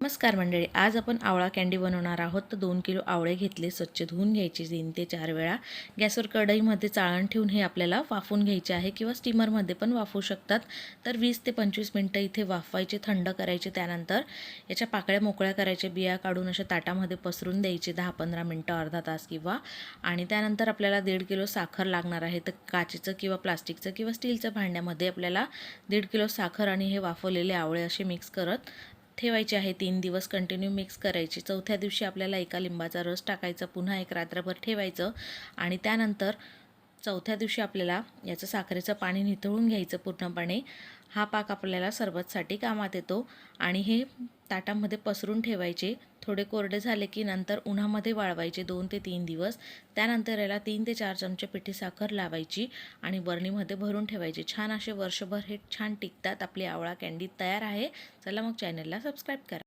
नमस्कार मंडळी आज आपण आवळा कॅन्डी बनवणार आहोत. तर दोन किलो आवळे घेतले स्वच्छ धुवून घ्यायचे तीन ते चार वेळा. गॅसवर कढईमध्ये चाळण ठेवून हे आपल्याला वाफवून घ्यायचे आहे किंवा स्टीमरमध्ये पण वाफवू शकतात. तर वीस ते पंचवीस मिनटं इथे वाफवायचे थंड करायचे त्यानंतर याच्या पाकळ्या मोकळ्या करायच्या बिया काढून अशा ताटामध्ये पसरून द्यायचे दहा पंधरा मिनटं अर्धा तास किंवा. आणि त्यानंतर आपल्याला दीड किलो साखर लागणार आहे. तर काचेचं किंवा प्लास्टिकचं किंवा स्टीलचं भांड्यामध्ये आपल्याला दीड किलो साखर आणि हे वाफवलेले आवळे असे मिक्स करत ठेवायचे आहे तीन दिवस कंटिन्यू मिक्स करायची. चौथ्या दिवशी आपल्याला एका लिंबाचा रस टाकायचा पुन्हा एक रात्रभर ठेवायचं आणि त्यानंतर चौथ्या दिवशी आपल्याला याचं साखरेचं पाणी निथळून घ्यायचं पूर्णपणे. हा पाक आपल्याला सरबतसाठी कामात येतो आणि हे ताटामध्ये पसरून ठेवायचे. थोडे कोरडे झाले की नंतर उन्हामध्ये वाळवायचे दोन ते तीन दिवस. त्यानंतर याला तीन ते चार चमचे पिठी साखर लावायची आणि बरणीमध्ये भरून ठेवायचे. छान असे वर्षभर हे छान टिकतात. आपली आवळा कँडी तयार आहे. चला मग चॅनलला सबस्क्राईब करा.